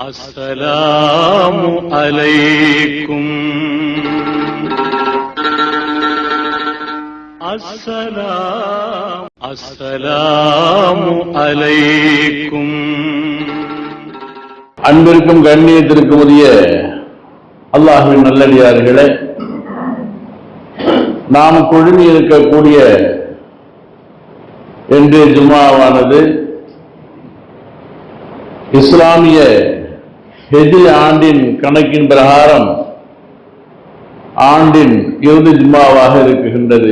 السلام عليكم السلام السلام عليكم அன்பிற்கும் கண்ணியத்திற்கும் உரிய அல்லாஹுவின் நல்லடியார்களே நாம் குழுமி இருக்கக்கூடிய இன்றைய ஜும்மாவானது இஸ்லாமிய ஹெஜ்ரி ஆண்டின் கணக்கின் பிரகாரம் ஆண்டின் இறுதி ஜிம்மாவாக இருக்குகின்றது.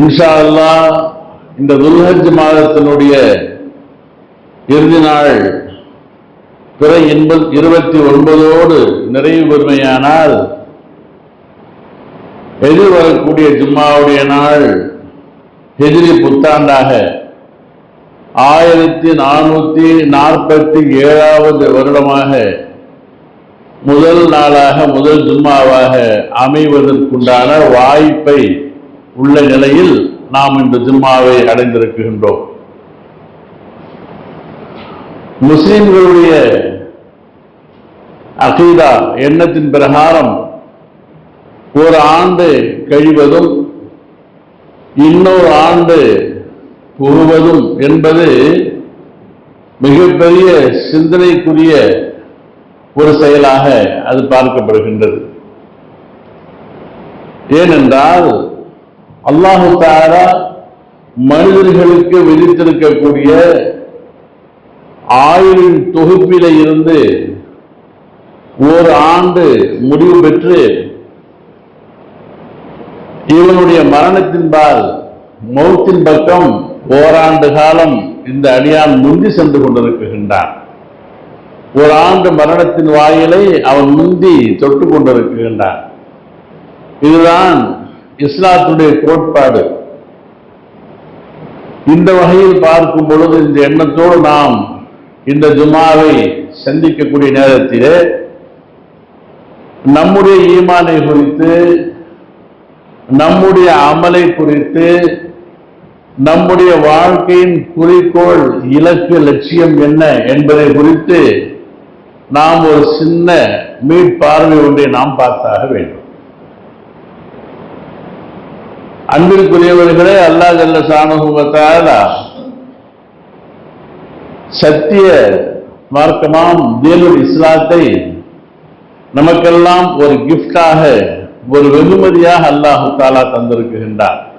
இன்ஷா அல்லாஹ் இந்த துல்ஹஜ் மாதத்தினுடைய இறுதி நாள் பிற எண்பது இருபத்தி ஒன்பதோடு நிறைவு பெறுமையானால் எதிர்வரக்கூடிய ஜும்மாவுடைய நாள் எதிரி புத்தாண்டாக ஆயிரத்தி நானூத்தி நாற்பத்தி ஏழாவது வருடமாக முதல் நாளாக முதல் ஜும்மாவாக அமைவதற்குண்டான வாய்ப்பை உள்ள நிலையில் நாம் இந்த ஜும்மாவை அடைந்திருக்கின்றோம். முஸ்லிம்களுடைய அகீதா எண்ணத்தின் பிரகாரம் ஒரு ஆண்டு கழிவதும் இன்னொரு ஆண்டு புகுவதும் என்பது மிகப்பெரிய சிந்தனைக்குரிய ஒரு செயலாக அது பார்க்கப்படுகின்றது. ஏனென்றால் அல்லாஹு தாரா மனிதர்களுக்கு விதித்திருக்கக்கூடிய ஆயுளின் தொகுப்பில இருந்து ஒரு ஆண்டு முடிவு பெற்று இவனுடைய மரணத்தின்பால் மௌத்தின் பக்கம் ஓராண்டு காலம் இந்த அடியான் முந்தி சென்று கொண்டிருக்கின்றான். ஒரு ஆண்டு மரணத்தின் வாயிலை அவன் முந்தி தொட்டு கொண்டிருக்கின்றான். இதுதான் இஸ்லாத்துடைய கோட்பாடு. இந்த வகையில் பார்க்கும் பொழுது இந்த எண்ணத்தோடு நாம் இந்த ஜுமாவை சந்திக்கக்கூடிய நேரத்திலே நம்முடைய ஈமானை குறித்து நம்முடைய அமலை குறித்து நம்முடைய வாழ்க்கையின் குறிக்கோள் இலக்கு லட்சியம் என்ன என்பதை குறித்து நாம் ஒரு சின்ன மீட்பார்வை ஒன்றை நாம் பார்த்தாக வேண்டும். அன்பிற்குரியவர்களே அல்லாஹ் ஜல்ல சாணுகத்தால சத்திய மார்க்கமாம் தேவன் இஸ்லாத்தை நமக்கெல்லாம் ஒரு கிஃப்டாக ஒரு வெகுமதியாக அல்லாஹு தாலா தந்திருக்கின்றார்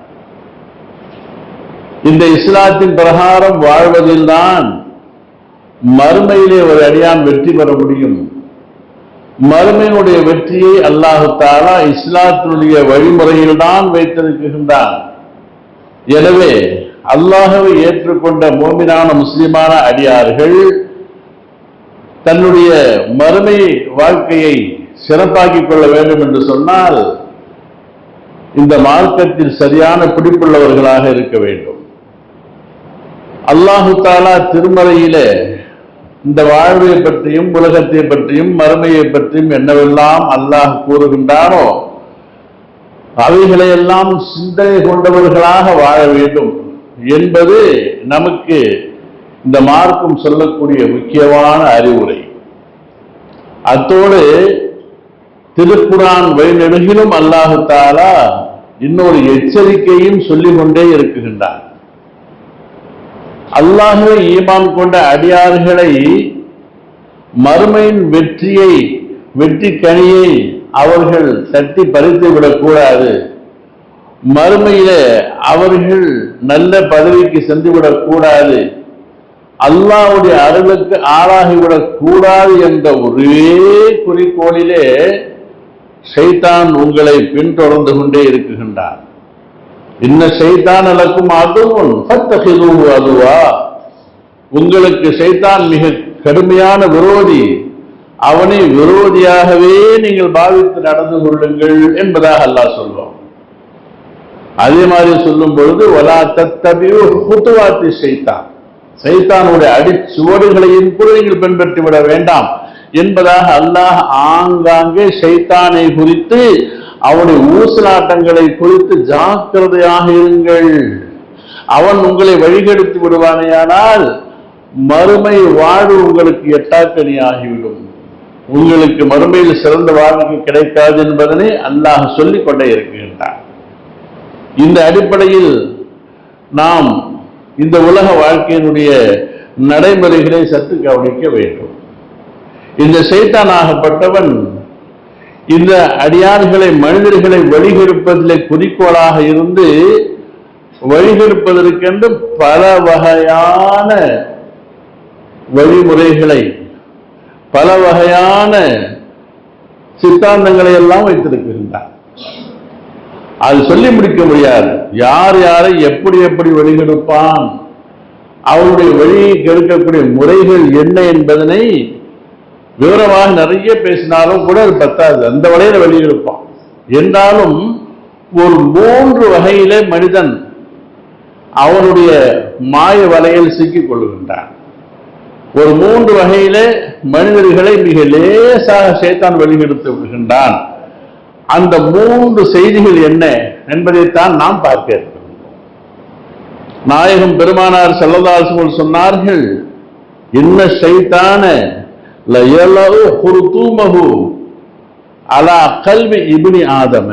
இந்த இஸ்லாத்தின் பிரகாரம் வாழ்வதில்தான் மறுமையிலே ஒரு அடியான் வெற்றி பெற முடியும். மறுமையினுடைய வெற்றியை அல்லாஹு தாலா இஸ்லாத்தினுடைய வழிமுறையில் தான் வைத்திருக்கின்றான். எனவே அல்லாஹவை ஏற்றுக்கொண்ட மோமினான முஸ்லிமான அடியார்கள் தன்னுடைய மறுமை வாழ்க்கையை சிறப்பாக்கிக் கொள்ள வேண்டும் என்று சொன்னால் இந்த மார்க்கத்தில் சரியான பிடிப்புள்ளவர்களாக இருக்க வேண்டும். அல்லாஹு தாலா திருமறையிலே இந்த வாழ்வை பற்றியும் உலகத்தை பற்றியும் மறுமையை பற்றியும் என்னவெல்லாம் அல்லாஹ் கூறுகின்றாரோ அவைகளையெல்லாம் சிந்தனை கொண்டவர்களாக வாழ வேண்டும் என்பது நமக்கு இந்த மார்க்கம் சொல்லக்கூடிய முக்கியமான அறிவுரை. அத்தோடு திருக்குறான் வழிநெடுகிலும் அல்லாஹு தாலா இன்னொரு எச்சரிக்கையும் சொல்லிக் கொண்டே இருக்குகின்றான். அல்லாஹுவை ஈமான் கொண்ட அடியார்களை மறுமையின் வெற்றியை வெற்றி கனியை அவர்கள் தட்டி பறித்து விடக்கூடாது. மறுமையில அவர்கள் நல்ல பதவிக்கு சென்றுவிடக் கூடாது அல்லாவுடைய அருளுக்கு ஆளாகிவிடக் கூடாது என்ற ஒரே குறிக்கோளிலே ஷைத்தான் உங்களை பின்தொடர்ந்து கொண்டே இருக்குகின்றார் இன்ன செய்தான் அளக்கும் அதுவும் சத்தகிதுவு அதுவா. உங்களுக்கு செய்தான் மிக கடுமையான விரோதி. அவனை விரோதியாகவே நீங்கள் பாவித்து நடந்து கொள்ளுங்கள் என்பதாக அல்லாஹ் சொல்வோம் அதே மாதிரி சொல்லும் பொழுது ஒலா தத்தபியோ புத்துவாத்தி சைத்தான். சைத்தானுடைய அடிச்சுவடுகளையும் கூட நீங்கள் பின்பற்றி விட வேண்டாம் என்பதாக அல்லாஹ் ஆங்காங்கே சைத்தானை குறித்து அவனுடைய ஊசலாட்டங்களை குறித்து ஜாக்கிரதையாக இருங்கள். அவன் உங்களை வழிகெடுத்து விடுவானேயானால் மறுமை வாழ்வு உங்களுக்கு எட்டாக்கணி ஆகிவிடும் உங்களுக்கு மறுமையில் சிறந்த வாழ்க்கை கிடைக்காது என்பதனை அல்லாஹ் சொல்லிக் கொண்டே இருக்கின்றான். இந்த அடிப்படையில் நாம் இந்த உலக வாழ்க்கையினுடைய நடைமுறைகளை சற்று கவனிக்க வேண்டும். இந்த சைத்தானாகப்பட்டவன் இந்த அடியார்களை மனிதர்களை வழிகெடுப்பதிலே குறிக்கோளாக இருந்து வழிகெடுப்பதற்கென்று பல வகையான வழிமுறைகளை பல வகையான சித்தாந்தங்களை எல்லாம் வைத்திருக்கின்றார். அது சொல்லி முடிக்க முடியாது. யார் யாரை எப்படி எப்படி வழிகெடுப்பான் அவருடைய வழியை கெடுக்கக்கூடிய முறைகள் என்ன என்பதனை விவரமாக நிறைய பேசினாலும் கூட அது பத்தாது. அந்த வழியில வெளியிருப்பான் என்றாலும் ஒரு மூன்று வகையிலே மனிதன் அவனுடைய மாய வலையில் சிக்கிக் கொள்கின்றான். ஒரு மூன்று வகையிலே மனிதர்களை மிக லேசாக சேத்தான் வெளியெடுத்து விடுகின்றான். அந்த மூன்று செய்திகள் என்ன என்பதைத்தான் நாம் பார்க்க நாயகம் பெருமானார் செல்லதாசுகள் சொன்னார்கள் இன்ன ஷைத்தான அலா கல்வி இப்னி ஆதம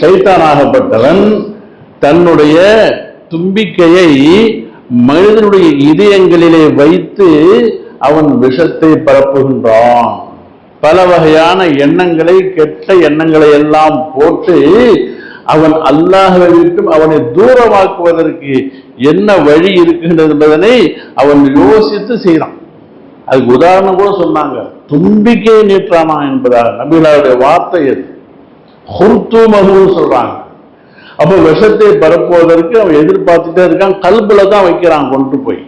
சைத்தானாகப்பட்டவன் தன்னுடைய தும்பிக்கையை மனிதனுடைய இதயங்களிலே வைத்து அவன் விஷத்தை பரப்புகின்றான். பல வகையான எண்ணங்களை கெட்ட எண்ணங்களை எல்லாம் போட்டு அவன் அல்லாஹ்வை விட்டும் அவனை தூரமாக்குவதற்கு என்ன வழி இருக்கின்றது என்பதனை அவன் யோசித்து செய்கிறான். அதுக்கு உதாரணம் கூட சொன்னாங்க. தும்பிக்கை நீற்றானா என்பதாக. நபிகளாருடைய வார்த்தை எது? ஹுர்து மகுன்னு சொல்றாங்க. அப்போ விஷத்தை பரப்புவதற்கு அவன் எதிர்பார்த்துட்டே இருக்கான். கல்பில் தான் வைக்கிறான் கொண்டு போய்.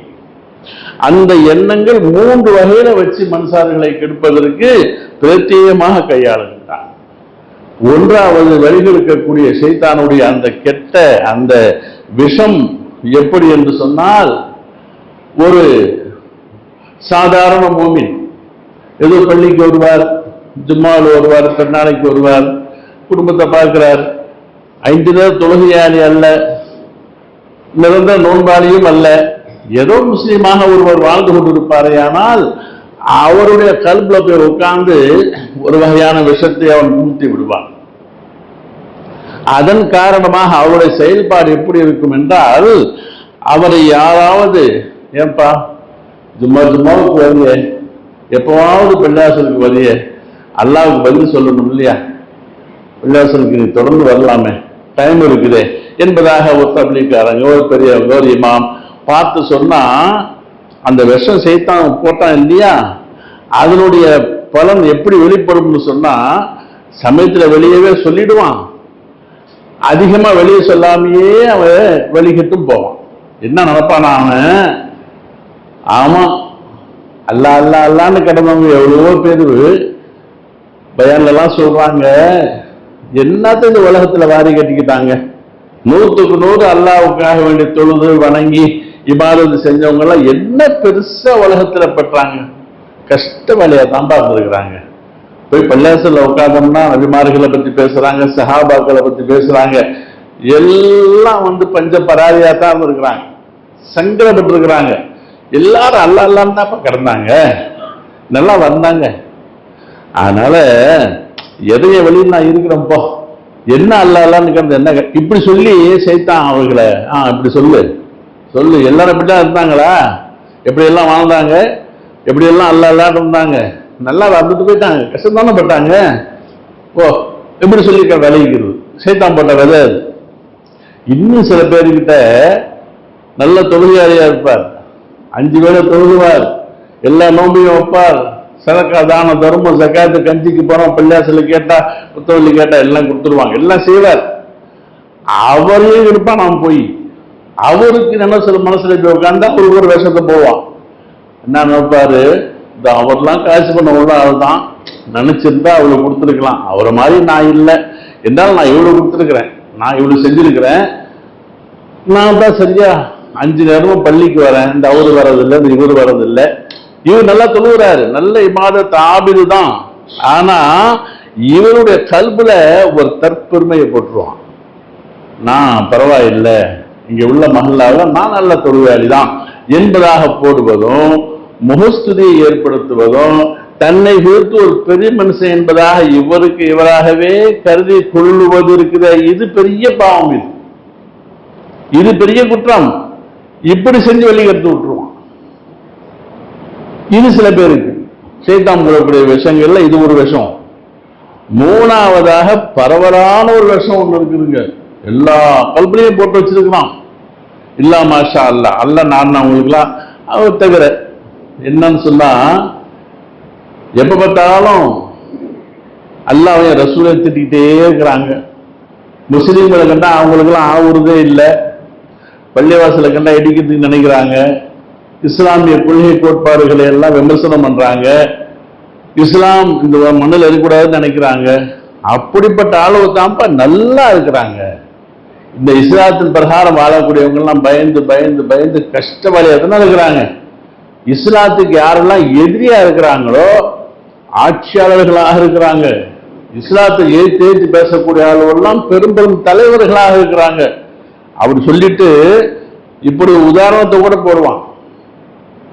அந்த எண்ணங்கள் மூன்று வகையில வச்சு மனுஷார்களை கெடுப்பதற்கு பிரத்யேகமாக கையாளுகின்றான். ஒன்றாவது வழிகெடுக்கக்கூடிய சைத்தானுடைய அந்த கெட்ட அந்த விஷம் எப்படி என்று சொன்னால் ஒரு சாதாரண மூமின். ஏதோ பள்ளிக்கு வருவார் ஜும்மாவில் வருவார் திருநாளைக்கு வருவார் குடும்பத்தை பார்க்கிறார். ஐந்து நேரம் தொழுகையாளி அல்ல நிரந்தர நோன்பாளியும் அல்ல. ஏதோ முஸ்லீமாக ஒருவர் வாழ்ந்து கொண்டிருப்பாரே ஆனால் அவருடைய கல்புல போய் உட்கார்ந்து ஒரு வகையான விஷத்தை அவன் ஊட்டி விடுவான். அதன் காரணமாக அவருடைய செயல்பாடு எப்படி இருக்கும் என்றால் அவரை யாராவது ஏன்பா ஜும்மா ஜும்மாவுக்கு வருங்க எப்பவாவது பள்ளியாசலுக்கு வரிய அல்லாவுக்கு பதில் சொல்லணும் இல்லையா? பள்ளியாசலுக்கு நீ தொடர்ந்து வரலாமே. டைம் இருக்குதே. என்பதாக ஒரு தப்ளிக்காரங்க ஒரு பெரியவங்க ஒரு இமாம் பார்த்து சொன்னா அந்த விஷம் செய்தான் போட்டான் இல்லையா? அதனுடைய பலன் எப்படி வெளிப்படும்னு சொன்னா சமயத்துல வெளியவே சொல்லிடுவான். அதிகமா வெளியே சொல்லாமையே அவன் வெளிக்கிட்டும் போவான். என்ன நினைப்பானா அவன்? ஆமாம் அல்லா அல்லா அல்லான்னு கிடந்தவங்க எவ்வளவோ பேர் பயான்ல சொல்கிறாங்க சொல்றாங்க. என்னத்த இந்த உலகத்தில் வாரி கட்டிக்கிட்டாங்க? நூற்றுக்கு நூறு அல்லாவுக்காக வேண்டி தொழுது வணங்கி இபாதத்து செஞ்சவங்கெல்லாம் என்ன பெருசாக உலகத்தில் பெற்றாங்க? கஷ்ட வேலையை தான் பார்த்துருக்குறாங்க போய் பள்ளியாசல்ல உட்காந்தோம்னா நபிமார்களை பற்றி பேசுகிறாங்க சஹாபாக்களை பற்றி பேசுகிறாங்க எல்லாம் வந்து பஞ்ச பராதியாக தான் இருக்கிறாங்க சங்கடப்பட்டு இருக்கிறாங்க எல்லாரும் அல்ல அல்லான்னு தான் கிடந்தாங்க. நல்லா வந்தாங்க. அதனால எதைய வழியில் நான் இருக்கிறேன் போ என்ன அல்ல அல்லான்னு கிடந்த என்ன? இப்படி சொல்லி சேர்த்தான் அவர்களை ஆ இப்படி சொல்லு. சொல்லு. எல்லாரும் இப்படி தான் இருந்தாங்களா? எப்படி எல்லாம் வாழ்ந்தாங்க? எப்படி எல்லாம் அல்ல அல்லான்னு இருந்தாங்க? நல்லா வந்துட்டு போயிட்டாங்க. கஷ்டம் தானே பட்டாங்க ஓ எப்படி சொல்லியிருக்க விளைவிக்கிறது சைத்தான் போட்ட விதை அது. இன்னும் சில பேர்கிட்ட நல்ல தொழிலாளியாக இருப்பார். அஞ்சு வேளை தொழுகுவார். எல்லா நோம்பையும் வைப்பார். சதக்கா தான தர்மம் சக்காத்து கஞ்சிக்கு போறோம். பிள்ளையாசல கேட்டா புத்தவள்ளி கேட்டா எல்லாம் கொடுத்துருவாங்க. எல்லாம் செய்வார். அவரையும் இருப்பான் நான் போய். அவருக்கு என்ன சில மனசுல போய் உட்காந்தா ஒரு ஒரு வேஷத்தை போவான். என்ன நினைப்பாரு? இந்த அவர்லாம் காசு பண்ண உள்ள ஆள் தான் நினைச்சிருந்தா அவ்வளவு கொடுத்துருக்கலாம். அவரை மாதிரி நான் இல்லை. இருந்தாலும் நான் இவ்வளவு கொடுத்துருக்கிறேன். நான் இவ்வளவு செஞ்சிருக்கிறேன். நான் தான் சரியா அஞ்சு நேரமும் பள்ளிக்கு வரேன். இந்த அவரு வர்றதில்லை இந்த இவர் வர்றதில்லை. இவர் நல்லா தொழுகிறாரு நல்ல இமாத ஆபிது தான். ஆனா இவருடைய கல்புல ஒரு தற்பெருமையை போட்டுருவான். நான் பரவாயில்லை. இங்க உள்ள மகளாக நான் நல்ல தொழுவாளி தான். என்பதாக போடுவதும் முகஸ்துதியை ஏற்படுத்துவதும் தன்னை குறித்து ஒரு பெரிய மனுஷன் என்பதாக இவருக்கு இவராகவே கருதி கொள்ளுவது இருக்கிற இது பெரிய பாவம் இது. இது பெரிய குற்றம். இப்படி செஞ்சு வெளியெடுத்து விட்டுருவான். இது சில பேருக்கு. சைத்தாம் கூடக்கூடிய விஷங்கள்ல இது ஒரு விஷம். மூணாவதாக பரவலான ஒரு விஷம் ஒண்ணு இருக்குதுங்க. எல்லா கல்பனையும் போட்டு வச்சிருக்கிறான். இல்லா மாஷா அல்ல. அல்ல நான் அவங்களுக்குலாம் அவர் தவிர என்னன்னு சொன்னா எப்ப பார்த்தாலும் அல்லாவைய ரசூலை திட்டிகிட்டே இருக்கிறாங்க. முஸ்லீம்களை கண்டா அவங்களுக்குலாம் ஆவுறதே இல்லை. பள்ளிவாசலை கண்டா இடிக்கிறதுக்கு நினைக்கிறாங்க. இஸ்லாமிய கொள்கை கோட்பாடுகளை எல்லாம் விமர்சனம் பண்றாங்க. இஸ்லாம் இந்த மண்ணில் இருக்கக்கூடாதுன்னு நினைக்கிறாங்க. அப்படிப்பட்ட அளவு தான்ப்பா நல்லா இருக்கிறாங்க. இந்த இஸ்லாத்தின் பிரகாரம் வாழக்கூடியவங்கெல்லாம் பயந்து பயந்து பயந்து கஷ்டவாளியாக தானே இருக்கிறாங்க? இஸ்லாத்துக்கு யாரெல்லாம் எதிரியா இருக்கிறாங்களோ ஆட்சியாளர்களாக இருக்கிறாங்க. இஸ்லாத்தை ஏற்றி ஏற்றி பேசக்கூடிய ஆளுவெல்லாம் பெரும் பெரும் தலைவர்களாக இருக்கிறாங்க. அப்படி சொல்லிட்டு இப்படி உதாரணத்தை கூட போடுவான்.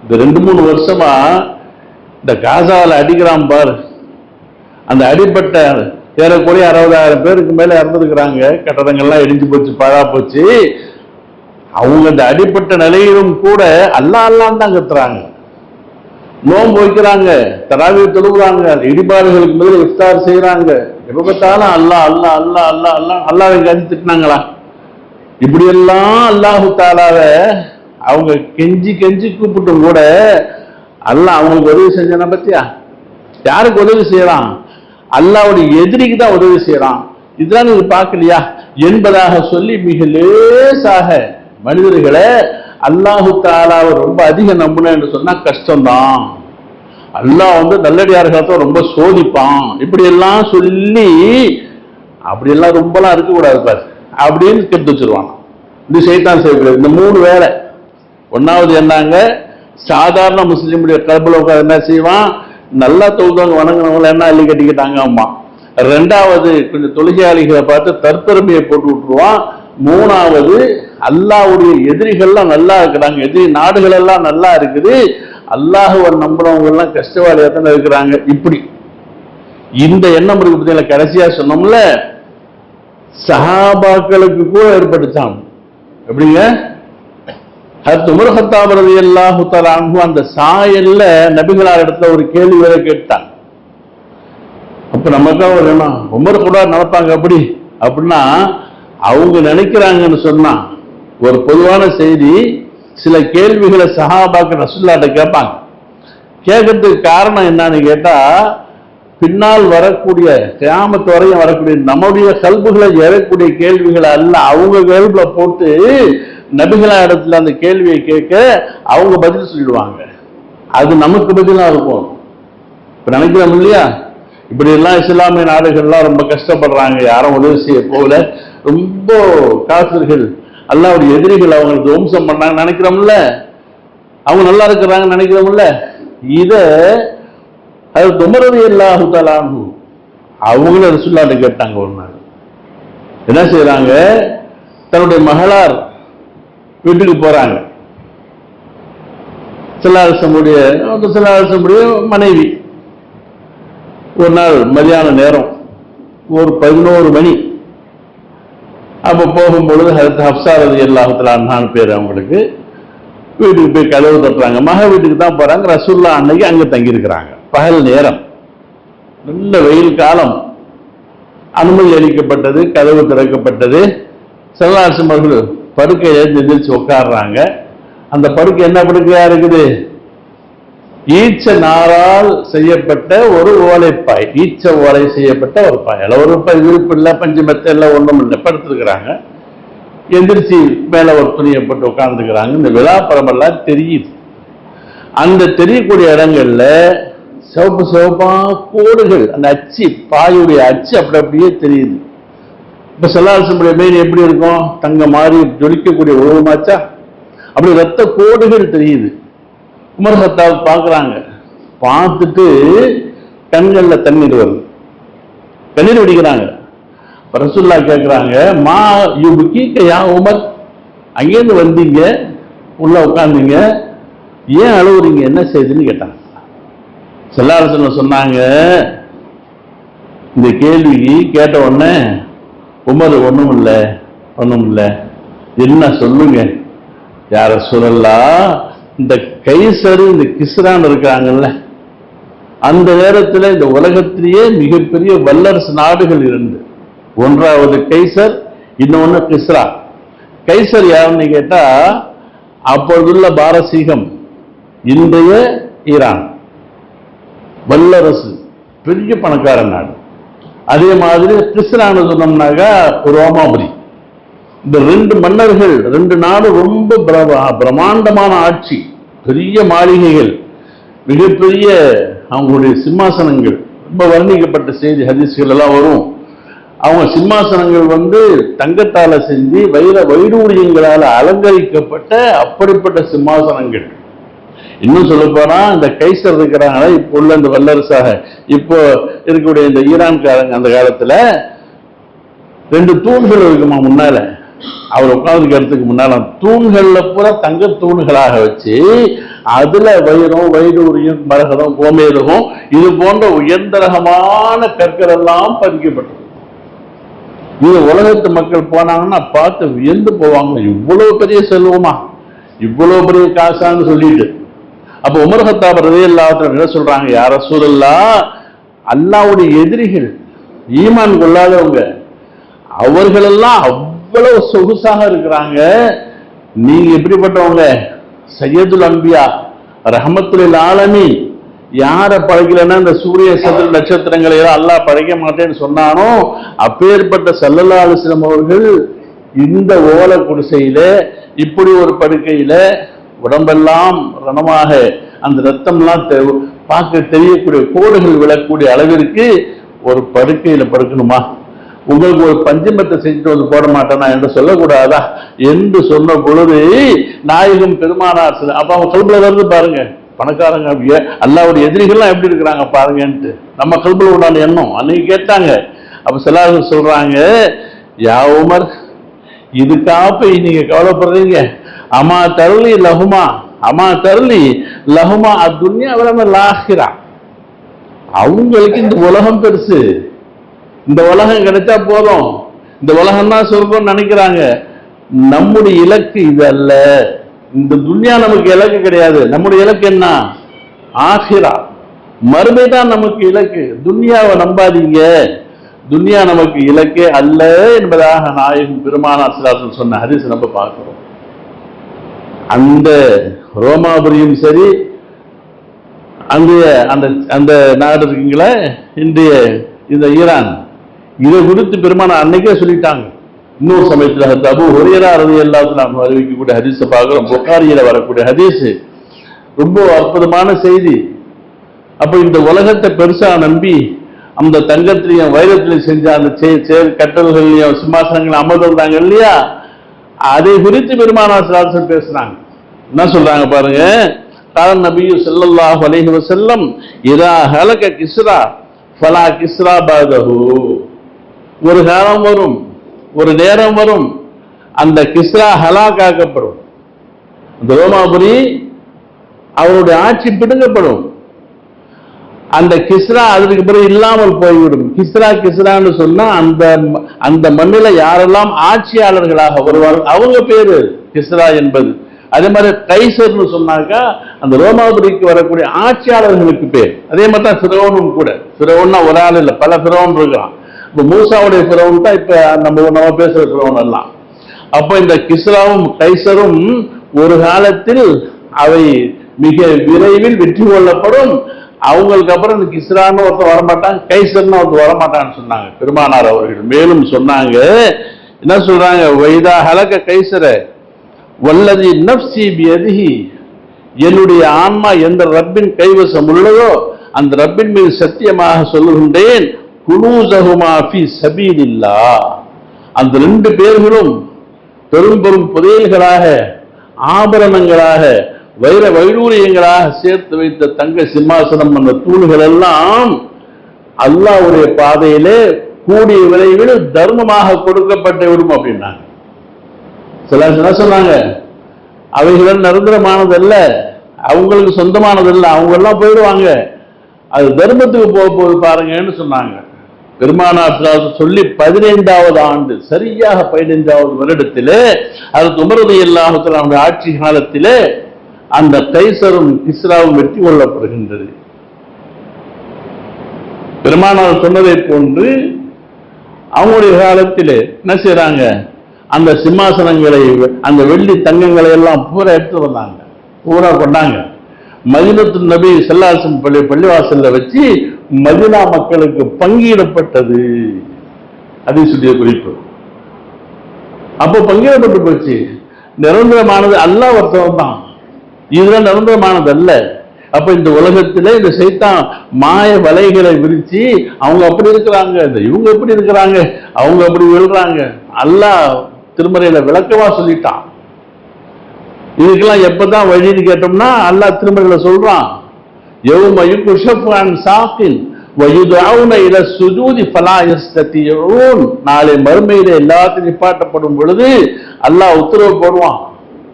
இந்த ரெண்டு மூணு வருஷமா இந்த காசாவில் அடிக்கிறான் பாரு. அந்த அடிப்பட்ட ஏறக்குறைய அறுபதாயிரம் பேருக்கு மேலே இறந்துருக்கிறாங்க. கட்டடங்கள்லாம் இடிஞ்சு போச்சு பாழா போச்சு. அவங்க அந்த அடிப்பட்ட நிலையிலும் கூட அல்லா அல்லாம் தான் கத்துறாங்க. நோன்பு வைக்கிறாங்க தராவிய தொழுகிறாங்க இடிபாடுகளுக்கு மேலே இஃப்தார் செய்கிறாங்க எப்ப பார்த்தாலும் அல்லா அல்லா அல்லா அல்லா அல்லா அல்லாவை கஞ்சி திட்டினாங்களா இப்படியெல்லாம் அல்லாஹு தாலாவ அவங்க கெஞ்சி கெஞ்சி கூப்பிட்டும் கூட அல்லாஹ் அவங்களுக்கு உதவி செஞ்சான பத்தியா? யாருக்கு உதவி செய்யறான் அல்லாவுடைய எதிரிக்கு தான் உதவி செய்யறான் இதெல்லாம் நீங்க பார்க்கலையா? என்பதாக சொல்லி மிக லேசாக மனிதர்களை அல்லாஹு தாலாவை ரொம்ப அதிகம் நம்பணும் என்று சொன்னா கஷ்டம்தான். அல்லாஹ் வந்து நல்லடியார்களை ரொம்ப சோதிப்பான். இப்படி எல்லாம் சொல்லி அப்படியெல்லாம் ரொம்பலாம் இருக்கக்கூடாது பாரு. அப்படின்னு கெட்டு வச்சிருவான் இது சைத்தான் செய்யக்கூடாது இந்த மூணு வேலை. ஒன்னாவது என்னங்க? சாதாரண முஸ்லீமுடைய கல்புல உட்காந்து என்ன செய்வான்? நல்லா தொழுதவங்க வணங்கினவங்க என்ன அள்ளி கட்டிக்கிட்டாங்க? அம்மா. ரெண்டாவது கொஞ்சம் தொழிலாளிகளை பார்த்து தற்பெருமையை போட்டு விட்டுருவான். மூணாவது அல்லாவுடைய எதிரிகள்லாம் நல்லா இருக்கிறாங்க. எதிரி நாடுகள் எல்லாம் நல்லா இருக்குது. அல்லாஹுவை நம்புறவங்க எல்லாம் கஷ்டவாளியா தானே இருக்கிறாங்க. இப்படி. இந்த எண்ணம் இருக்கு பார்த்தீங்களா? கடைசியா சொன்னோம்ல? சஹாபாக்களுக்கு கூட ஏற்பட்டுச்சான் எப்படிங்க? ஹத் உமர் ஹத்தாப் அந்த சாயல்ல நபிகளார் இடத்துல ஒரு கேள்வி வேற கேட்டான் அப்ப நமக்கா ஒரு எண்ணம் உமர் கூட நடப்பாங்க அப்படி? அப்படின்னா அவங்க நினைக்கிறாங்கன்னு சொன்னா ஒரு பொதுவான செய்தி சில கேள்விகளை சஹாபாக்கு ரசுல்லாட்ட கேட்பாங்க. கேட்கறதுக்கு காரணம் என்னன்னு கேட்டா பின்னால் வரக்கூடிய கிராமத்து வரையும் வரக்கூடிய நம்முடைய கல்புகளை எழக்கூடிய கேள்விகளை அல்ல அவங்க கல்புல போட்டு நபிகளா இடத்துல அந்த கேள்வியை கேட்க அவங்க பதில் சொல்லிடுவாங்க. அது நமக்கு பதிலா இருக்கும். இப்ப நினைக்கிறோம் இல்லையா? இப்படி எல்லாம் இஸ்லாமிய நாடுகள்லாம் ரொம்ப கஷ்டப்படுறாங்க. யாரும் உதவி செய்ய போகல. ரொம்ப காசுகள் அல்லாவுடைய எதிரிகள் அவங்களுக்கு துவம்சம் பண்ணாங்க நினைக்கிறோம்ல? அவங்க நல்லா இருக்கிறாங்கன்னு நினைக்கிறோம்ல? இதை அது துமரது அல்லாஹு தலானு அவங்களும் ரசுல்லாட்ட கேட்டாங்க ஒரு நாள். என்ன செய்யறாங்க தன்னுடைய மகளார் வீட்டுக்கு போறாங்க. சிலாரசமுடைய சிலாரசமுடைய மனைவி. ஒரு நாள் மதியான நேரம் ஒரு பதினோரு மணி. அப்போ போகும்பொழுது ஹரத் ஹப்சா ரதி அல்லாஹுத்தலான்னு பேர் அவங்களுக்கு. வீட்டுக்கு போய் கதவு தட்டுறாங்க. மக வீட்டுக்கு தான் போறாங்க. ரசுல்லா அன்னைக்கு அங்க தங்கியிருக்கிறாங்க. பகல் நேரம். நல்ல வெயில் காலம். அனுமதி அளிக்கப்பட்டது கதவு திறக்கப்பட்டது. செல்லாசம் அவர்கள் படுக்கை எந்திரிச்சு உட்காடுறாங்க அந்த படுக்கை என்ன படுக்கையா இருக்குது? ஈச்ச நாரால் செய்யப்பட்ட ஒரு ஓலைப்பாய். ஈச்ச ஓலை செய்யப்பட்ட ஒரு பாய். அதில் ஒரு பாய் விருப்பம் இல்லை பஞ்சு மெத்த இல்லை ஒன்றும் இல்லை. படுத்துருக்குறாங்க. எந்திரிச்சு மேலே ஒரு துணியை போட்டு உட்கார்ந்துக்கிறாங்க இந்த விழாப்பரமெல்லாம் தெரியுது. அந்த தெரியக்கூடிய இடங்கள்ல சிவப்பு சிவப்பா கோடுகள். அந்த அச்சு பாயுடைய அச்சு அப்படி அப்படியே தெரியுது. இப்ப செல்லாசனுடைய மீன் எப்படி இருக்கும்? தங்க மாதிரி ஜொலிக்கக்கூடிய உருவமாச்சா? அப்படி ரத்த கோடுகள் தெரியுது. உமர் சத்தாவை பார்க்குறாங்க. பார்த்துட்டு கண்கள்ல தண்ணீர் வருது. கண்ணீர் வடிக்கிறாங்க. ரசுல்லா கேட்குறாங்க மா கீக்க யா உமர்? அங்கேருந்து வந்தீங்க உள்ள உட்காந்தீங்க ஏன் அழுவுறீங்க? என்ன செய்யுதுன்னு கேட்டாங்க. செல்லாரசன சொன்னாங்க இந்த கேள்வி கேட்ட உடனே உமர் ஒன்றும் இல்லை ஒன்றும் இல்லை. என்ன சொல்லுங்க? யார சொல்லலாம் இந்த கைசரு இந்த கிஸ்ரான் இருக்காங்கல்ல அந்த நேரத்தில் இந்த உலகத்திலேயே மிகப்பெரிய வல்லரசு நாடுகள் இருந்து ஒன்றாவது கைசர் இன்னொன்று கிஸ்ரா. கைசர் யாருன்னு கேட்டா அப்பொழுதுள்ள பாரசீகம் இன்றைய ஈரான். வல்லரசு பெரிய பணக்கார நாடு அதே மாதிரி கிறிஸ்தான சொன்னோம்னாக்கா ரோமாபுரி இந்த ரெண்டு மன்னர்கள் ரெண்டு நாடு ரொம்ப பிரப- பிரம்மாண்டமான ஆட்சி பெரிய மாளிகைகள் மிகப்பெரிய அவங்களுடைய சிம்மாசனங்கள் ரொம்ப வர்ணிக்கப்பட்ட செய்தி ஹதீஸ்கள் எல்லாம் வரும். அவங்க சிம்மாசனங்கள் வந்து தங்கத்தால செஞ்சு வைர வைடூரியங்களால் அலங்கரிக்கப்பட்ட அப்படிப்பட்ட சிம்மாசனங்கள். இன்னும் சொல்ல போனா இந்த கைசர் இருக்கிறாங்களே இப்போ உள்ள இந்த வல்லரசாக. இப்போ இருக்கக்கூடிய இந்த ஈரான்காரங்க அந்த காலத்துல ரெண்டு தூண்கள் இருக்குமா முன்னால? அவர் இடத்துக்கு முன்னால. தூண்கள்ல பூரா தங்க தூண்களாக வச்சு அதுல வைரம் வைடூரியம் மரகதம் கோமேதகம் இது போன்ற உயர்ந்தரகமான கற்கள் எல்லாம் பதிக்கப்பட்டது இது உலகத்து மக்கள் போனாங்கன்னா பார்த்து வியந்து போவாங்க. இவ்வளவு பெரிய செல்வமா? இவ்வளவு பெரிய காசான்னு சொல்லிட்டு. அப்போ உமர் ஹத்தாப் ரதி என்ன சொல்றாங்க? யார சூழல்லா அல்லாவுடைய எதிரிகள் ஈமான் கொள்ளாதவங்க அவர்களெல்லாம் அவ்வளவு சொகுசாக இருக்கிறாங்க. நீங்க எப்படிப்பட்டவங்க? சையதுல் அம்பியா ரஹமத்துலில் ஆலமி யாரை படைக்கலன்னா இந்த சூரிய சந்திர நட்சத்திரங்களை எல்லாம் அல்லாஹ் படைக்க மாட்டேன்னு சொன்னானோ அப்பேற்பட்ட சல்லல்லா அலிஸ்லம் அவர்கள் இந்த ஓலை குடிசையில இப்படி ஒரு படுக்கையில உடம்பெல்லாம் ரணமாக அந்த ரத்தம்லாம் தெ- பார்க்க தெரியக்கூடிய கோடுகள் விழக்கூடிய அளவிற்கு ஒரு படுக்கையில படுக்கணுமா? உங்களுக்கு ஒரு பஞ்சமத்தை செஞ்சுட்டு வந்து போட மாட்டேனா என்று சொல்லக்கூடாதா? என்று சொன்ன பொழுது நாயகம் பெருமானார் சில- அப்ப அவங்க கல்புல வருது பாருங்க பணக்காரங்க அப்படியே அல்லாவுடைய எதிரிகள்லாம் எப்படி இருக்கிறாங்க பாருங்கன்ட்டு. நம்ம கல்புல உண்டான எண்ணம். அன்னைக்கு கேட்டாங்க. அப்ப சிலார்கள் சொல்றாங்க யா உமர் இதுக்காக நீங்கள் நீங்க கவலைப்படுறீங்க. அம்மா தருளி லகுமா அம்மா தருளி லகுமா அத்துன்யா விளம்ப லாகிரா அவங்களுக்கு இந்த உலகம் பெருசு. இந்த உலகம் கிடைச்சா போதும். இந்த உலகம் தான் சொர்க்கம்னு நினைக்கிறாங்க. நம்முடைய இலக்கு இது அல்ல இந்த துன்யா நமக்கு இலக்கு கிடையாது. நம்முடைய இலக்கு என்ன? ஆசிரா மறுமை தான் நமக்கு இலக்கு. துன்யாவை நம்பாதீங்க. துன்யா நமக்கு இலக்கே அல்ல என்பதாக நாயகம் பெருமானார் சிலாசன் சொன்ன ஹரிசு நம்ம பார்க்கிறோம். அந்த ரோமாபுரியும் சரி அங்கே அந்த அந்த நாடு இருக்குங்களா இன்றைய இந்த ஈரான். இதை குறித்து பெருமான அன்னைக்கே சொல்லிட்டாங்க. இன்னொரு சமயத்தில் ஹஜ்ரத் அபு ஹுரைரா ரதி எல்லாத்துல அறிவிக்கக்கூடிய ஹதீஸை பார்க்குறோம் புகாரியில வரக்கூடிய ஹதீஸ். ரொம்ப அற்புதமான செய்தி. அப்போ இந்த உலகத்தை பெருசா நம்பி அந்த தங்கத்திலையும் வைரத்திலையும் செஞ்ச அந்த கட்டல்கள்லையும் சிம்மாசனங்கள் அமர்ந்திருந்தாங்க இல்லையா? அதை குறித்து பெருமானார் சிலாசன் பேசுறாங்க. என்ன சொல்றாங்க பாருங்க? கால நபியு செல்லல்லாஹ் அலைஹி வஸல்லம் இதா ஹலக கிஸ்ரா ஃபலா கிஸ்ரா பாதஹு. ஒரு காலம் வரும் ஒரு நேரம் வரும் அந்த கிஸ்ரா ஹலாக்காக்கப்படும் அந்த ரோமாபுரி அவருடைய ஆட்சி பிடுங்கப்படும். அந்த கிஸ்ரா அதுக்கு பிறகு இல்லாமல் போய்விடும். கிஸ்ரா கிஸ்ரான்னு சொன்னா அந்த அந்த மண்ணில யாரெல்லாம் ஆட்சியாளர்களாக வருவார்கள் அவங்க பேரு கிஸ்ரா என்பது. அதே மாதிரி கைசர்னு சொன்னாக்கா அந்த ரோமாபுரிக்கு வரக்கூடிய ஆட்சியாளர்களுக்கு பேர். அதே மாதிரி தான் சிரவனும் கூட. சிரவன்னா ஒரு ஆள் இல்லை பல சிரவன் இருக்கலாம் இப்போ மூசாவுடைய சிரவன் தான் இப்ப நம்ம நம்ம பேசுற சிரவன் எல்லாம். அப்போ இந்த கிஸ்ராவும் கைசரும் ஒரு காலத்தில் அவை மிக விரைவில் வெற்றி கொள்ளப்படும். அவங்களுக்கு அப்புறம் இந்த கிஸ்ரான்னு ஒருத்தர் வரமாட்டான் கைசர்னு ஒருத்தர் வரமாட்டான்னு சொன்னாங்க. பெருமானார் அவர்கள் மேலும் சொன்னாங்க என்ன சொல்றாங்க? வைதா ஹலக கைசர வல்லதி நப்சி பியதிஹி. என்னுடைய ஆன்மா எந்த ரப்பின் கைவசம் உள்ளதோ அந்த ரப்பின் மீது சத்தியமாக சொல்லுகின்றேன் குலூசகுமாஃபி சபீலில்லா. அந்த ரெண்டு பேர்களும் பெரும் பெரும் புதையல்களாக ஆபரணங்களாக வைர வைடூரியங்களாக சேர்த்து வைத்த தங்க சிம்மாசனம் அந்த தூண்கள் எல்லாம் அல்லாஹ்வுடைய பாதையிலே கூடிய விளைவில் தர்மமாக கொடுக்கப்பட்டு விடும் அப்படின்னாங்க. சிலர் என்ன சொன்னாங்க? அவைகள் நிரந்தரமானது அல்ல அவங்களுக்கு சொந்தமானது இல்லை அவங்க எல்லாம் போயிடுவாங்க. அது தர்மத்துக்கு போக போகுது பாருங்கன்னு சொன்னாங்க. பெருமானார் சொல்லி பதினைந்தாவது ஆண்டு சரியாக பதினைந்தாவது வருடத்திலே அது துமரது இல்லாமத்தில் ஆட்சி காலத்திலே அந்த கைசரும் கிஸ்ராவும் வெற்றி கொள்ளப்படுகின்றது. பெருமானார் சொன்னதை போன்று அவங்களுடைய காலத்தில் என்ன செய்யறாங்க அந்த சிம்மாசனங்களை அந்த வெள்ளி தங்கங்களை எல்லாம் பூரா எடுத்து வந்தாங்க. பூரா கொண்டாங்க. மதினத்து நபி செல்லாசம் பள்ளி பள்ளிவாசல்ல வச்சு மதினா மக்களுக்கு பங்கிடப்பட்டது. அது சொல்லிய குறிப்பு. அப்போ பங்கிடப்பட்டு போச்சு. நிரந்தரமானது அல்ல ஒருத்தவன் தான். இதுதான் நிரந்தரமானதல்ல. அப்ப இந்த உலகத்துல இந்த சைத்தான் மாய வலைகளை விரிச்சு அவங்க அப்படி இருக்கிறாங்க இந்த இவங்க எப்படி இருக்கிறாங்க அவங்க அப்படி விழுறாங்க அல்லாஹ் திருமறையில விளக்கமா சொல்லிட்டான். இதுக்கெல்லாம் எப்பதான் வழின்னு கேட்டோம்னா அல்லாஹ் திருமறையில சொல்றான். யௌம குஷப்பான் அன் சாக்கின் வயுதவுன இல சுஜூதி ஃபலா நாளை மறுமையில எல்லாத்தையும் நிப்பாட்டப்படும் பொழுது அல்லாஹ் உத்தரவு போடுவான்.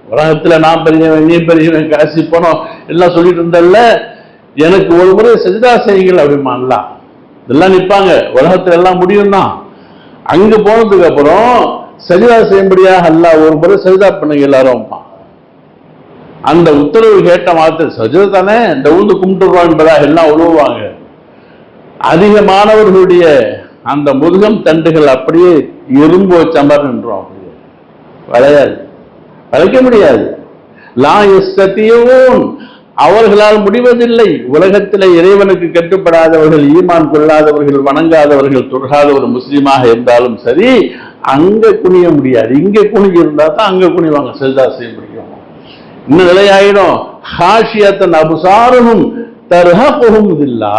உலகத்துல நான் பெரியவன் நீ பெரியவன் காசி போனோம் எல்லாம் சொல்லிட்டு இருந்தல்ல? எனக்கு ஒரு முறை சஜிதா செய்யுங்கள் அப்படிமா இதெல்லாம் நிற்பாங்க உலகத்துல எல்லாம் முடியும் தான் அங்கே போனதுக்கு அப்புறம் சஜிதா செய்யும்படியாக அல்ல ஒரு முறை சஜிதா பண்ணுங்க எல்லாரும் அந்த உத்தரவு கேட்ட மாத்திர சஜிதா தானே இந்த ஊந்து கும்பிட்டுருவோம் என்பதாக எல்லாம் உழுவுவாங்க. அதிகமானவர்களுடைய அந்த முதுகம் தண்டுகள் அப்படியே இரும்பு சமர் நின்றோம் அப்படியே. வளையாது. அழைக்க முடியாது. லா எஸ்தத்தியோன் அவர்களால் முடிவதில்லை. உலகத்திலே இறைவனுக்கு கட்டுப்படாதவர்கள் ஈமான் கொள்ளாதவர்கள் வணங்காதவர்கள் தொழாத ஒரு முஸ்லீமாக இருந்தாலும் சரி அங்க குனிய முடியாது. இங்க குனிஞ்சு இருந்தா தான் அங்க குனிவாங்க. செல்தா செய்ய முடியும். இன்னும் நிலையாயிடும் ஹாஷியத்தன் அபுசாரமும் தருகப்புகும் இல்லா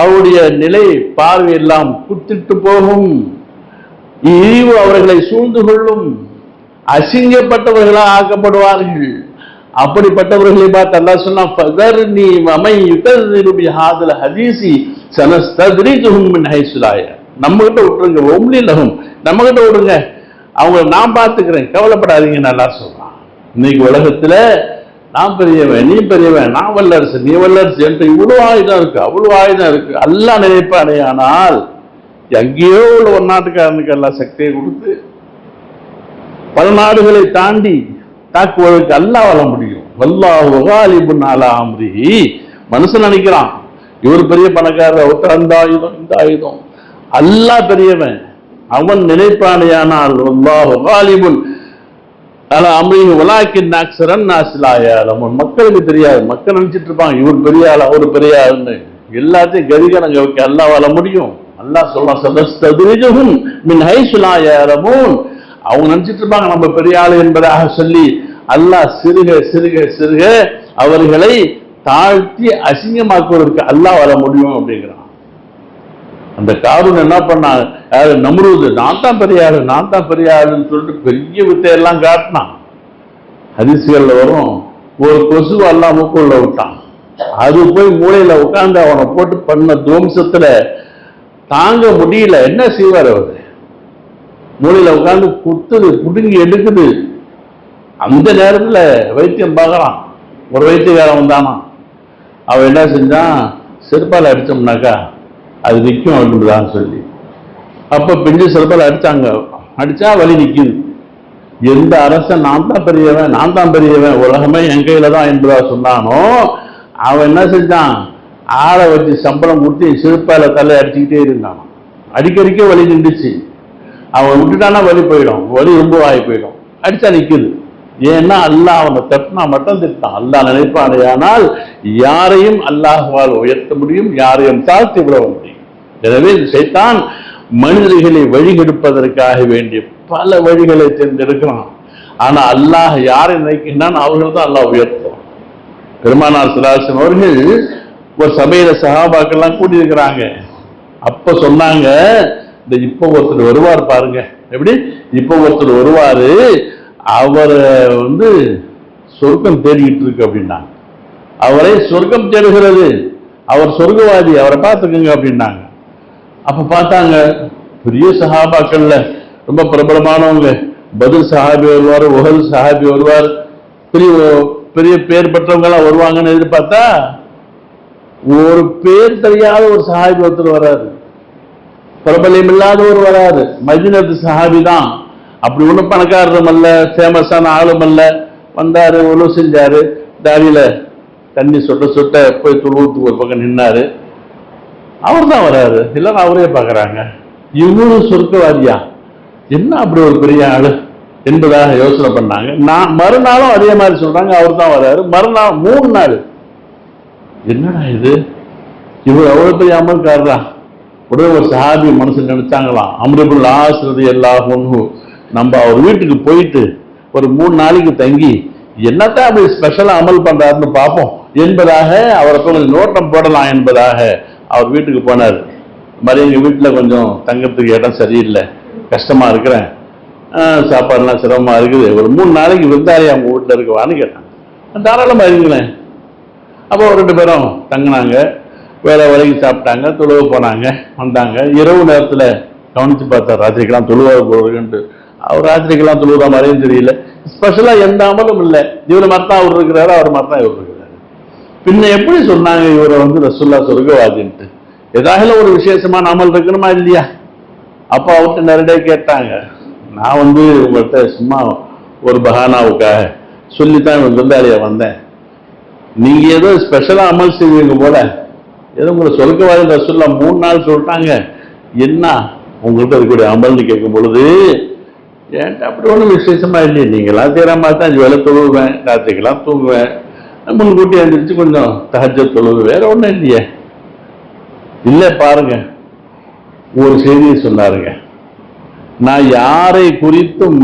அவருடைய நிலை பார்வையெல்லாம் குத்திட்டு போகும். இழிவு அவர்களை சூழ்ந்து கொள்ளும். அசிங்கப்பட்டவர்களாக ஆக்கப்படுவார்கள். அப்படிப்பட்டவர்களை பார்த்து அல்லா சொன்னா ஃபதர்னி வமை யுகذிரு பிஹாதல் ஹதீஸி சனஸ்தத்ரிஜுஹும் ஹைசுலாய. நம்ம கிட்ட விட்டுருங்க ஒம்லி லஹும். நம்ம கிட்ட விடுங்க அவங்கள நான் பார்த்துக்கிறேன். கவலைப்படாதீங்க நல்லா சொல்றான். இன்னைக்கு உலகத்துல நான் பெரியவன் நீ பெரியவன் நான் வல்லரசு நீ வல்லரசு என்று இவ்வளவு ஆயுதம் இருக்கு அவ்வளவு ஆயுதம் இருக்கு. எல்லாம் நினைப்பானே ஆனால் எங்கேயோ உள்ள ஒரு நாட்டுக்காரனுக்கு எல்லாம் சக்தியை கொடுத்து பல நாடுகளை தாண்டி தாக்குவதற்கு அல்லா வர முடியும் வல்லாஹு காலிபுன் அலா மனுஷன் நினைக்கிறான் இவர் பெரிய பணக்காரர் அவர்கிட்ட அந்த ஆயுதம் இந்த ஆயுதம். அல்லாஹ் பெரியவன் அவன் நினைப்பானையானால் வல்லாஹு காலிபுன் அலா அம்ரிஹி வலாக்கின் அக்ஸரன் நாசிலாயாலமுன் மக்களுக்கு தெரியாது மக்கள் நினைச்சிட்டு இருப்பாங்க இவர் பெரிய ஆள் அவர் பெரிய ஆளுன்னு எல்லாத்தையும் கதிகரங்க வைக்க அல்லா வாழ முடியும் அல்லாஹ் சொல்றான் சதஸ்ததுரிஜுஹும் மின் ஹைசுலாயாலமுன் அவங்க நினைச்சிட்டு இருப்பாங்க நம்ம பெரிய ஆளு என்பதாக சொல்லி அல்லாஹ் சிறுக சிறுக சிறுக அவர்களை தாழ்த்தி அசிங்கமாக்குவதற்கு அல்லாஹ் வர முடியும் அப்படிங்கிறான். அந்த காரூன் என்ன பண்ணான்? யாரு? நம்ருது. நான் தான் பெரிய ஆளு நான் தான் பெரிய ஆளுன்னு சொல்லிட்டு பெரிய வித்தையெல்லாம் காட்டினான். ஹரிசுகள்ல வரும் ஒரு கொசு எல்லாம் மூக்குள்ள விட்டான். அது போய் மூளையில உட்கார்ந்து அவனை போட்டு பண்ண துவம்சத்துல தாங்க முடியல. என்ன செய்வார் அவரு? மூலையில் உட்காந்து குத்துது புடுங்கி எடுக்குது. அந்த நேரத்தில் வைத்தியம் பார்க்குறான். ஒரு வைத்தியக்காரன் வந்தானா? அவன் என்ன செஞ்சான்? செருப்பால் அடித்தோம்னாக்கா அது நிற்கும் அப்படின்றதான்னு சொல்லி. அப்போ பிஞ்சு செருப்பால் அடித்தாங்க அடித்தா வலி நிற்குது எந்த அரசன் நான் தான் பெரியவன் நான் தான் பெரியவன் உலகமே என் கையில் தான் என்பதா சொன்னானோ அவன் என்ன செஞ்சான்? ஆளை வச்சு சம்பளம் கொடுத்து சிறுப்பால் தலை அடிச்சுக்கிட்டே இருந்தான். அடிக்கடிக்க வழி நின்றுச்சு. அவன் விட்டுட்டானா வலி போயிடும். வலி ரொம்ப ஆகி போயிடும். அடிச்சா நிற்குது ஏன்னா அல்லாஹ் அவனை தட்டினா மட்டும் திட்டான். அல்லாஹ் நினைப்பானேயானால் யாரையும் அல்லாஹுவால் உயர்த்த முடியும் யாரையும் தாழ்த்தி விட முடியும். எனவே இந்த சைத்தான் மனிதர்களை வழிகெடுப்பதற்காக வேண்டிய பல வழிகளை தேர்ந்தெடுக்கிறான். ஆனா அல்லாஹ் யாரை நினைக்கின்றான் அவர்கள் தான் அல்லாஹ் உயர்த்தும் பெருமானார் சிலாசன் அவர்கள் ஒரு சபையில சகாபாக்கெல்லாம் கூட்டியிருக்கிறாங்க அப்ப சொன்னாங்க இந்த இப்ப ஒருத்தர் வருவார் பாருங்க. எப்படி? இப்ப ஒருத்தர் வருவாரு அவரை வந்து சொர்க்கம் தேடிக்கிட்டு இருக்கு அப்படின்னாங்க. அவரை சொர்க்கம் தேடுகிறது. அவர் சொர்க்கவாதி அவரை பார்த்துக்குங்க அப்படின்னாங்க. அப்ப பார்த்தாங்க பெரிய சஹாபாக்கள்ல ரொம்ப பிரபலமானவங்க. பதில் சஹாபி வருவார் உகல் சஹாபி வருவார். பெரிய பெரிய பேர் பெற்றவங்க எல்லாம் வருவாங்கன்னு எதிர்பார்த்தா ஒரு பேர் தெரியாத ஒரு சஹாபி ஒருத்தர் வராரு பிரபலியம் இல்லாதவர் வராது. மதினத்து சஹாபி தான் அப்படி ஒன்றும் பணக்காரரும் அல்ல ஃபேமஸான ஆளும் அல்ல. வந்தாரு உழவு செஞ்சாரு. தாடியில தண்ணி சொட்ட சொட்ட போய் துழுவுத்துக்கு ஒரு பக்கம் நின்னாரு. அவர் தான் வராரு. எல்லாரும் அவரே பார்க்குறாங்க. இவரு சொர்க்கவாதியா? என்ன அப்படி ஒரு பெரிய ஆளு என்பதாக யோசனை பண்ணாங்க. நான் மறுநாளும் அதே மாதிரி சொல்றாங்க. அவர் தான் வராரு. மறுநாள் மூணு நாள். என்னடா இது? இவர் அவ்வளோ பெரிய அமல்காரரா? உடனே ஒரு சஹாபி மனசு நினைச்சாங்களாம். அமிர்புல் ஆசிரதி எல்லாகும் நம்ம அவர் வீட்டுக்கு போயிட்டு ஒரு மூணு நாளைக்கு தங்கி என்னத்தான் அப்படி ஸ்பெஷலாக அமல் பண்றாருன்னு பார்ப்போம் என்பதாக அவரை கொஞ்சம் நோட்டம் போடலாம் என்பதாக அவர் வீட்டுக்கு போனார். மாதிரி எங்கள் வீட்டில் கொஞ்சம் தங்கத்துக்கு இடம் சரியில்லை. கஷ்டமா இருக்கிறேன். சாப்பாடுலாம் சிரமமா இருக்குது. ஒரு மூணு நாளைக்கு விருந்தாளி அவங்க வீட்டில் இருக்குவான்னு கேட்டான் தாராளமாக இருங்களேன். அப்போ ரெண்டு பேரும் தங்கினாங்க. வேலை வரைக்கும் சாப்பிட்டாங்க தொழுவ போனாங்க வந்தாங்க. இரவு நேரத்தில் கவனிச்சு பார்த்தா ராத்திரிக்கெல்லாம் தொழுவாக போகிறதுன்ட்டு அவர் ராத்திரிக்கெல்லாம் தொழுவுற மாதிரியும் தெரியல. ஸ்பெஷலாக எந்த அமலும் இல்லை. இவர் மாதிரி அவர் இருக்கிறாரு அவர் மாதிரி தான் இவர் இருக்கிறாரு. பின்ன எப்படி சொன்னாங்க இவரை வந்து ரசுல்லா சொர்க்கவாதின்ட்டு? ஏதாவது ஒரு விசேஷமான அமல் இருக்கணுமா இல்லையா? அப்போ அவர்கிட்ட நேரடியாக கேட்டாங்க. நான் வந்து உங்கள்கிட்ட சும்மா ஒரு பகானாவுக்காக சொல்லித்தான் இவங்க விருந்தாளியா வந்தேன். நீங்க ஏதோ ஸ்பெஷலாக அமல் செய்வீங்க போல. ஏதோ உங்களை சொர்க்கவாதி ரசுல்லா மூணு நாள் சொல்லிட்டாங்க. என்ன? உங்கள்கிட்ட இருக்கக்கூடிய அமல்னு கேட்கும் பொழுது ஏன்ட்டு அப்படி ஒன்றும் விசேஷமா இல்லையே? நீங்களாம் செய்கிற மாதிரி தான் வேலை தொழுவேன் ராத்திரிக்கெல்லாம் தூங்குவேன். முன்கூட்டி எழுந்திரிச்சு கொஞ்சம் தகஜ தொழுவு வேற ஒன்றும் இல்லையே. இல்லை பாருங்க. ஒரு செய்தியை சொன்னாருங்க. நான் யாரை குறித்தும்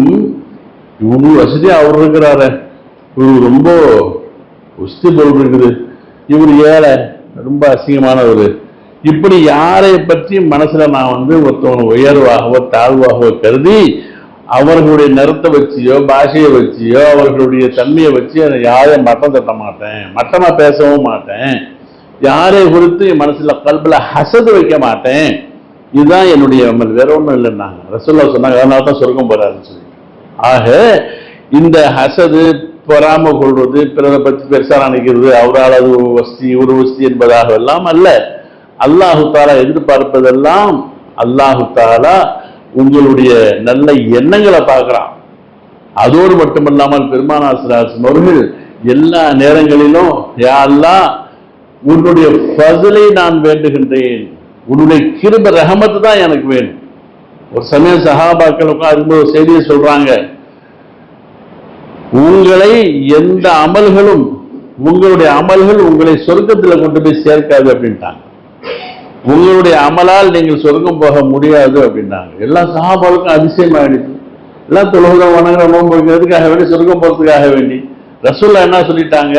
இவ்வளோ வசதியாக அவர் இருக்கிறாரு. இவரு ரொம்ப உஸ்தி பொருள் இருக்குது. இவர் ஏழை. ரொம்ப அசிங்கமான ஒரு இப்படி யாரை பற்றி மனசில் நான் வந்து ஒருத்தவன் உயர்வாகவோ தாழ்வாகவோ கருதி அவர்களுடைய நிறத்தை வச்சியோ பாஷையை வச்சியோ அவர்களுடைய தன்மையை வச்சு அதை யாரையும் மட்டம் தட்ட மாட்டேன். மட்டமாக பேசவும் மாட்டேன். யாரை குறித்து என் மனசில் கல்பில் ஹசது வைக்க மாட்டேன். இதுதான் என்னுடைய வேற ஒன்றும் இல்லைன்னாங்க. ரசோல்லா சொன்னாங்க அதனால தான் சொர்க்கம் போகிறாருன்னு சொல்லி. ஆக இந்த ஹசது பொறாம கொள்வது பிறரை பற்றி பெருசாக நினைக்கிறது அவரால் அது ஒரு வசதி ஒரு வசதி என்பதாக எல்லாம் அல்ல. அல்லாஹு தாலா எதிர்பார்ப்பதெல்லாம் அல்லாஹு தாலா உங்களுடைய நல்ல எண்ணங்களை பார்க்குறான். அதோடு மட்டுமல்லாமல் பெருமானாசிராசன் அவர்கள் எல்லா நேரங்களிலும் யாரெல்லாம் உன்னுடைய ஃபசலை நான் வேண்டுகின்றேன். உன்னுடைய கிருப ரஹமத்து தான் எனக்கு வேணும். ஒரு சமயம் சஹாபாக்கள் உட்காரும்போது செய்தியை சொல்கிறாங்க உங்களை எந்த அமல்களும் உங்களுடைய அமல்கள் உங்களை சொர்க்கத்தில் கொண்டு போய் சேர்க்காது அப்படின்ட்டாங்க. உங்களுடைய அமலால் நீங்கள் சொர்க்கம் போக முடியாது அப்படின்னாங்க எல்லா சகாபாலுக்கும் அதிசயமாயிடுச்சு எல்லாம் தொழுகம் வணங்குற நோன்பு வைக்கிறதுக்காக வேண்டி சொர்க்கம் போகிறதுக்காக வேண்டி. ரசூல்லா என்ன சொல்லிட்டாங்க?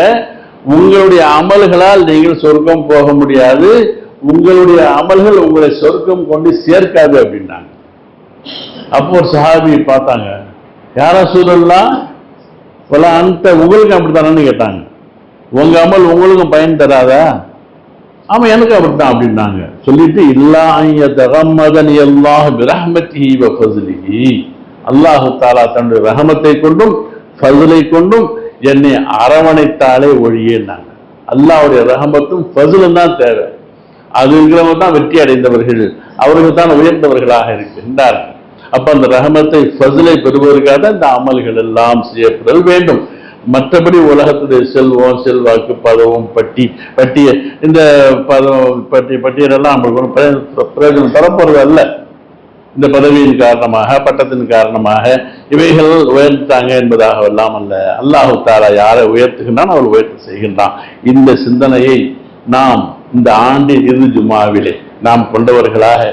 உங்களுடைய அமல்களால் நீங்கள் சொர்க்கம் போக முடியாது. உங்களுடைய அமல்கள் உங்களை சொர்க்கம் கொண்டு சேர்க்காது அப்படின்னாங்க அப்போ ஒரு சஹாபி பார்த்தாங்க. யாரா சூழல்லாம் பல அந்த உங்களுக்கு அப்படித்தானு கேட்டாங்க. உங்க அமல் உங்களுக்கும் பயன் தராதா? ஆமா எனக்கு அப்படித்தான் அப்படின்னாங்க. சொல்லிட்டு இல்லா தகமதன் எல்லாஹ் பிரஹ்மத்திஹி வ அல்லாஹு தாலா தன்னுடைய ரஹமத்தை கொண்டும் ஃபதுலை கொண்டும் என்னை அரவணைத்தாலே ஒழியேன்னாங்க. அல்லாவுடைய ரஹமத்தும் ஃபஸ்லும் தான் தேவை. அது இருக்கிறவங்க தான் வெற்றி அடைந்தவர்கள். அவர்கள் தான் உயர்ந்தவர்களாக இருக்கின்றார்கள். அப்ப அந்த ரஹமத்தை ஃபஸ்லை பெறுவதற்காக இந்த அமல்கள் எல்லாம் செய்யப்படல் வேண்டும். மற்றபடி உலகத்துடைய செல்வம் செல்வாக்கு பதவும் பட்டி பட்டிய இந்த பதம் பட்டி பட்டியலெல்லாம் நம்மளுக்கு பிரயோஜனம் தரப்போறது அல்ல. இந்த பதவியின் காரணமாக பட்டத்தின் காரணமாக இவைகள் உயர்த்தாங்க என்பதாக எல்லாம் அல்ல. அல்லாஹு தாரா யாரை உயர்த்துகின்றான் அவள் உயர்த்து செய்கின்றான். இந்த சிந்தனையை நாம் இந்த ஆண்டின் இறுதி ஜுமாவிலே நாம் கொண்டவர்களாக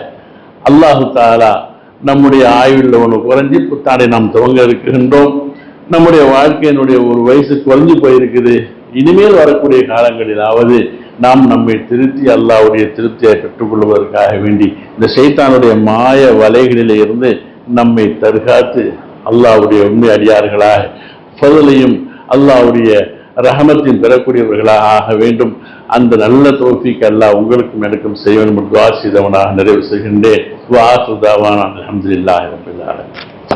அல்லாஹு தாலா நம்முடைய ஆயுளில் ஒன்று குறைஞ்சி புத்தாடை நாம் துவங்க இருக்கின்றோம். நம்முடைய வாழ்க்கையினுடைய ஒரு வயசு குறைஞ்சு போயிருக்குது. இனிமேல் வரக்கூடிய காலங்களிலாவது நாம் நம்மை திருத்தி அல்லாவுடைய திருப்தியை பெற்றுக்கொள்வதற்காக வேண்டி இந்த சைத்தானுடைய மாய வலைகளிலே இருந்து நம்மை தற்காத்து அல்லாஹ்வுடைய உண்மை அடியார்களாக பதிலையும் அல்லாவுடைய ரஹமத்தின் பெறக்கூடியவர்களாக ஆக வேண்டும். அந்த நல்ல தோஃபிக் அல்லாஹ் உங்களுக்கும் எனக்கும் செய்வன் துவா செய்தவனாக நிறைவு செய்கின்றேன். துவா சுதாவான அலமதுல்லாஹ்